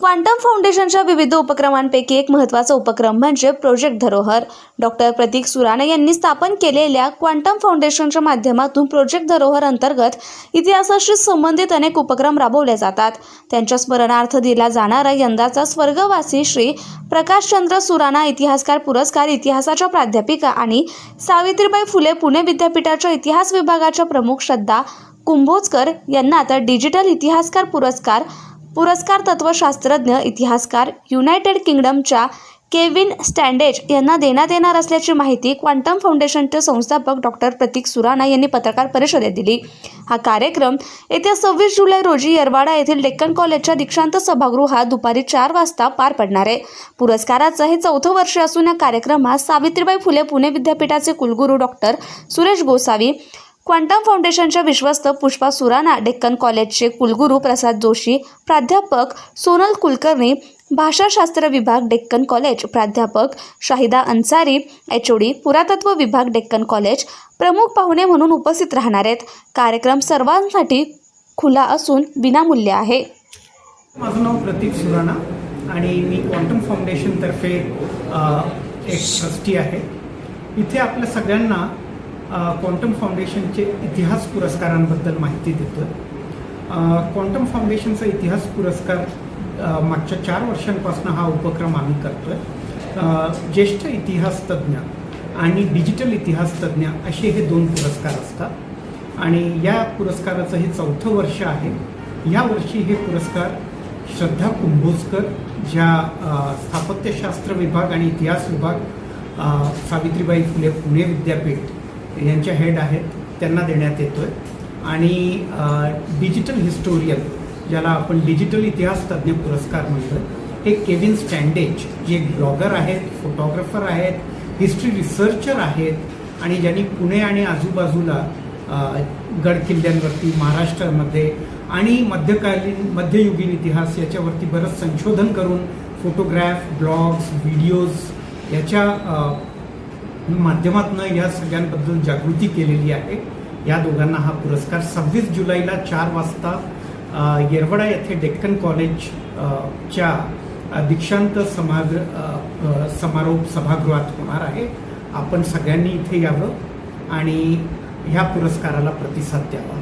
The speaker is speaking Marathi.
क्वांटम फाउंडेशनच्या विविध उपक्रमांपैकी एक महत्त्वाचा उपक्रम म्हणजे प्रोजेक्ट धरोहर. डॉक्टर प्रतीक सुराणे यांनी स्थापन केलेल्या क्वांटम फाउंडेशनच्या माध्यमातून प्रोजेक्ट धरोहर अंतर्गत इतिहासाशी संबंधित अनेक उपक्रम राबवले जातात. त्यांच्या स्मरणार्थ दिला जाणारा यंदाचा स्वर्गवासी श्री प्रकाशचंद्र सुराणा इतिहासकार पुरस्कार इतिहासाच्या प्राध्यापिका आणि सावित्रीबाई फुले पुणे विद्यापीठाच्या इतिहास विभागाच्या प्रमुख श्रद्धा कुंभोजकर यांना आता डिजिटल इतिहासकार पुरस्कार पुरस्कार तत्वशास्त्रज्ञ इतिहासकार युनायटेड किंगडमच्या केविन स्टँडेज यांना देण्यात येणार असल्याची माहिती क्वांटम फाउंडेशनचे संस्थापक डॉक्टर प्रतीक सुराणा यांनी पत्रकार परिषदेत दिली. हा कार्यक्रम येत्या सव्वीस जुलै रोजी येरवाडा येथील डेक्कन कॉलेजच्या दीक्षांत सभागृहात दुपारी चार वाजता पार पडणार आहे. पुरस्काराचं हे चौथं वर्ष असून या कार्यक्रमात सावित्रीबाई फुले पुणे विद्यापीठाचे कुलगुरू डॉक्टर सुरेश गोसावी क्वांटम फाउंडेशनच्या विश्वस्त पुष्पा सुराणा डेक्कन कॉलेजचे कुलगुरू प्रसाद जोशी प्राध्यापक सोनल कुलकर्णी भाषाशास्त्र विभाग डेक्कन कॉलेज प्राध्यापक शाहिदा अन्सारी एच पुरातत्व विभाग डेक्कन कॉलेज प्रमुख पाहुणे म्हणून उपस्थित राहणार आहेत. कार्यक्रम सर्वांसाठी खुला असून विनामूल्य आहे. माझं नाव प्रतीक सुराणा आणि मी क्वांटम फाउंडेशनतर्फे एक ट्रस्टी आहे. इथे आपल्या सगळ्यांना क्वांटम फाउंडेशनचे इतिहास पुरस्कारांबद्दल माहिती देतो क्वांटम फाउंडेशनचा इतिहास पुरस्कार मागच्या चार वर्षांपासून हा उपक्रम आम्ही करतो आहे ज्येष्ठ इतिहासतज्ञ आणि डिजिटल इतिहासतज्ञ असे हे दोन पुरस्कार असतात. आणि या पुरस्काराचं हे चौथं वर्ष आहे. या वर्षी हे पुरस्कार श्रद्धा कुंभोजकर ज्या स्थापत्यशास्त्र विभाग आणि इतिहास विभाग सावित्रीबाई फुले पुणे विद्यापीठ यांच्या हेड आहेत त्यांना देण्यात येतो आहे आणि डिजिटल हिस्टोरियन ज्याला आपण डिजिटल इतिहास तज्ज्ञ पुरस्कार म्हणतो हे केविन स्टँडेज जे ब्लॉगर आहेत फोटोग्राफर आहेत हिस्ट्री रिसर्चर आहेत आणि ज्यांनी पुणे आणि आजूबाजूला गडकिल्ल्यांवरती गड किल्ल्यांवरती महाराष्ट्रामध्ये आणि मध्यकालीन मध्ययुगीन इतिहास याच्यावरती बरंच संशोधन करून फोटोग्राफ ब्लॉग्स व्हिडिओज याच्या माध्यमातून या सगळ्यांबद्दल जागृती केलेली आहे. या दोघांना हा पुरस्कार सव्वीस जुलैला चार वाजता येरवडा येथे डेक्कन कॉलेजच्या दीक्षांत समाग्र समारोप सभागृहात होणार आहे. आपण सगळ्यांनी इथे यावं आणि ह्या पुरस्काराला प्रतिसाद द्यावा.